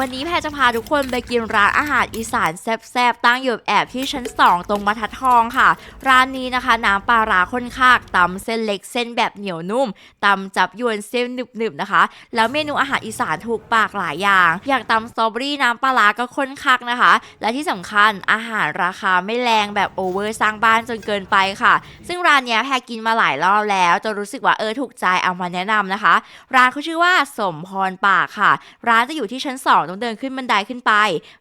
วันนี้แพรจะพาทุกคนไปกินร้านอาหารอีสานแซ่บๆ ตั้งอยู่แอบที่ชั้น 2 ตรงบรรทัดทองค่ะ ร้านนี้นะคะ น้ำปลาร้าข้นคากตำเส้นเล็กเส้นแบบเหนียวนุ่มตำจับยวนเส้นหนึบๆนะคะ แล้วเมนูอาหารอีสานถูกปากหลายอย่าง อย่างตำสตรอเบอรี่น้ำปลาร้าก็ข้นคักนะคะ และที่สำคัญอาหารราคาไม่แรงแบบโอเวอร์สร้างบ้านจนเกินไปค่ะ ซึ่งร้านนี้แพรกินมาหลายรอบแล้วจนรู้สึกว่าเออถูกใจเอามาแนะนำนะคะ ร้านเขาชื่อว่าสมพรปากค่ะ ร้านจะอยู่ที่ชั้น 2ต้องเดินขึ้นบันไดขึ้นไป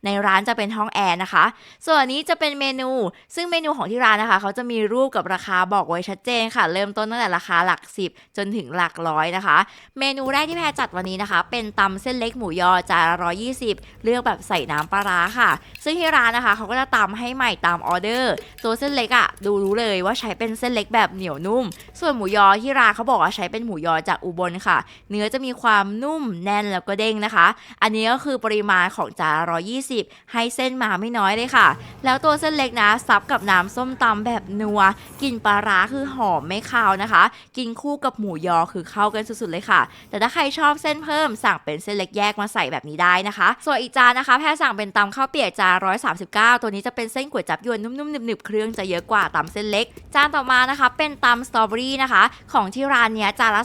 ในร้านจะเป็นห้องแอร์นะคะ ส่วนอันนี้จะเป็นเมนู ซึ่งเมนูของที่ร้านนะคะ เขาจะมีรูปกับราคาบอกไว้ชัดเจนค่ะ เริ่มต้นตั้งแต่ราคาหลัก 10 จนถึงหลักร้อยนะคะ เมนูแรกที่แพรจัดวันนี้นะคะ เป็นตำเส้นเล็กหมูยอจานละ120เลือกแบบใส่น้ำปลาร้าค่ะ ซึ่งที่ร้านนะคะเขาก็จะตำให้ใหม่ตามออเดอร์ ตัวเส้นเล็กอะ่ะดูรู้เลยว่าใช้เป็นเส้นเล็กแบบเหนียวนุ่ม ส่วนหมูยอที่ร้านเขาบอกว่าใช้เป็นหมูยอจากอุบลค่ะ เนื้อจะมีความนุ่มแน่นแล้วก็เด้งนะคะ อันนี้ก็คือือปริมาณของจาน120 ให้เส้นมาไม่น้อยเลยค่ะ แล้วตัวเส้นเล็กนะซับกับน้ำส้มตำแบบนัวกลิ่นปลาร้าคือหอมไม่คาวนะคะ กินคู่กับหมูยอคือเข้ากันสุดๆเลยค่ะ แต่ถ้าใครชอบเส้นเพิ่มสั่งเป็นเส้นเล็กแยกมาใส่แบบนี้ได้นะคะ ส่วนอีกจานนะคะแพรสั่งเป็นตำข้าวเปียกจาน139 ตัวนี้จะเป็นเส้นก๋วยจับยวนนุ่มๆหนึบๆเครื่องจะเยอะกว่าตำเส้นเล็ก จานต่อมานะคะเป็นตำสตรอเบอรี่นะคะ ของที่ร้านเนี้ยจานละ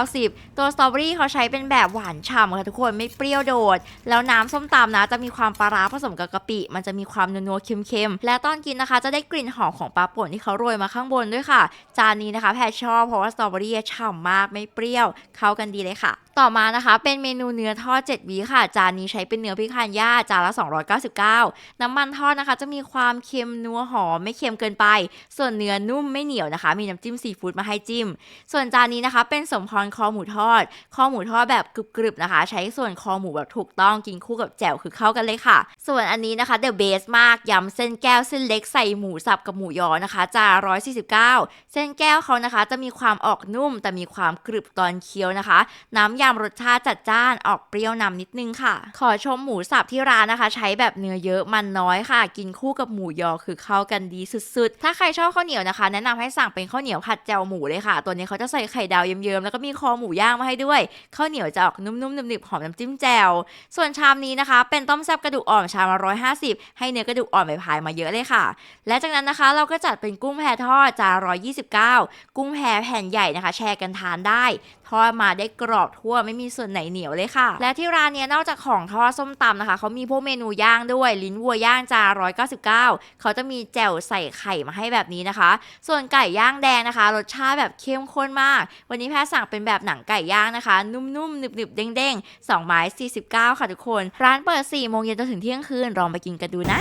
290 ตัวสตรอเบอรี่เขาใช้เป็นแบบหวานฉ่ำค่ะทุกคนไม่เปรี้ยวโดด แล้วน้ำส้มตำนะจะมีความปลาร้าผสมกับกะปิ มันจะมีความนัวๆเค็มๆ และตอนกินนะคะจะได้กลิ่นหอมของปลาป่นที่เขาโรยมาข้างบนด้วยค่ะ จานนี้นะคะแพรชอบเพราะว่าสตรอเบอรี่ฉ่ำมากไม่เปรี้ยว เข้ากันดีเลยค่ะต่อมานะคะเป็นเมนูเนื้อทอด7วีค่ะ จานนี้ใช้เป็นเนื้อพิคันย่าจานละ 299 น้ำมันทอดนะคะ จะมีความเค็มนัวหอมไม่เค็มเกินไป ส่วนเนื้อนุ่มไม่เหนียวนะคะ มีน้ำจิ้มซีฟู้ดมาให้จิ้ม ส่วนจานนี้นะคะเป็นสมพรคอหมูทอด คอหมูทอดแบบกรึบๆนะคะ ใช้ส่วนคอหมูแบบถูกต้องกินคู่กับแจ่วคือเข้ากันเลยค่ะ ส่วนอันนี้นะคะเดอะเบสมากยำเส้นแก้วเส้นเล็กใส่หมูสับกับหมูยอนะคะจาน149 เส้นแก้วเขานะคะ จะมีความออกนุ่มแต่มีความกรึบตอนเคี้ยวนะคะ น้ำยำรสชาติจัดจ้านออกเปรี้ยวนำนิดนึงค่ะ ขอชมหมูสับที่ร้านนะคะ ใช้แบบเนื้อเยอะมันน้อยค่ะ กินคู่กับหมูยอคือเข้ากันดีสุดๆ ถ้าใครชอบข้าวเหนียวนะคะ แนะนำให้สั่งเป็นข้าวเหนียวผัดแจ่วหมูเลยค่ะ ตัวนี้เขาจะใส่ไข่ดาวเยิ้มๆแล้วก็มีคอหมูย่างมาให้ด้วยข้าวเหนียวจะออกนุ่มๆหนึบๆหอมน้ำจิ้มแจ่วส่วนชามนี้นะคะ เป็นต้มแซ่บกระดูกอ่อนชามละ150ให้เนื้อกระดูกอ่อนไปพายมาเยอะเลยค่ะ และจากนั้นนะคะเราก็จัดเป็นกุ้งแพทอดจาน129กุ้งแพแผ่นใหญ่นะคะ แชร์กันทานได้ทอดมาได้กรอบทั่วไม่มีส่วนไหนเหนียวเลยค่ะ และที่ร้านเนี้ยนอกจากของทอดส้มตำนะคะเขามีพวกเมนูย่างด้วย ลิ้นวัวย่างจาน199 เขาจะมีแจ่วใส่ไข่มาให้แบบนี้นะคะ ส่วนไก่ย่างแดงนะคะ รสชาติแบบเข้มข้นมาก วันนี้แพทย์สั่งเป็นแบบหนังไก่ย่างนะคะ นุ่มๆหนึบๆเด้งๆ2ไม้49 ค่ะทุกคน ร้านเปิด4โมงเย็นจนถึงเที่ยงคืนลองไปกินกันดูนะ